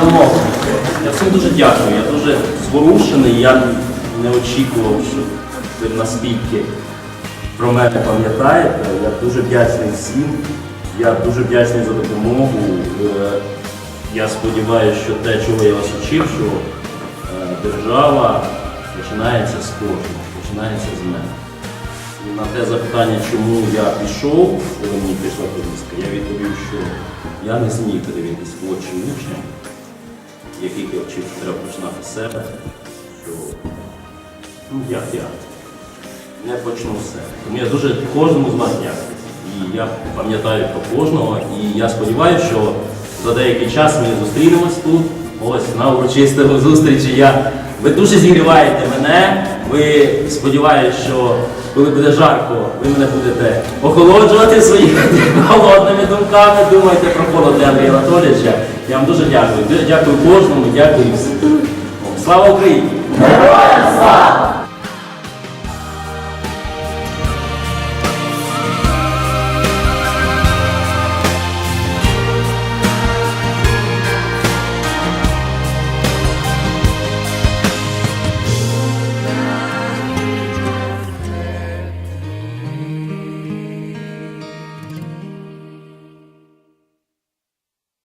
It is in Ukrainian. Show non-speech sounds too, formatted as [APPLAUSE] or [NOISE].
Шановні, я всім дуже дякую. Я дуже зворушений. Я не очікував, що ви наскільки про мене пам'ятаєте. Я дуже вдячний всім. Я дуже вдячний за допомогу. Е, Я сподіваюся, що те, чого я вас вчив, що е, держава починається з кожного, починається з мене. На те запитання, чому я пішов, коли мені прийшла повістка, я відповів, що я не зміг подивитись в очі учням, яких я вчив, що треба починати з себе, що ну, як я не почну з себе. Тому я дуже кожному з вас дякую. І я пам'ятаю про кожного, і я сподіваюся, що за деякий час ми зустрінемось тут, ось на урочистому зустрічі. Я... Ви дуже зігріваєте мене. Ви сподіваюся, що коли буде жарко, ви мене будете охолоджувати своїми [LAUGHS] холодними думками. Думайте про холод для Андрія Анатолійовича. Я вам дуже дякую. Дякую кожному, дякую всім. Слава Україні! Героям слава!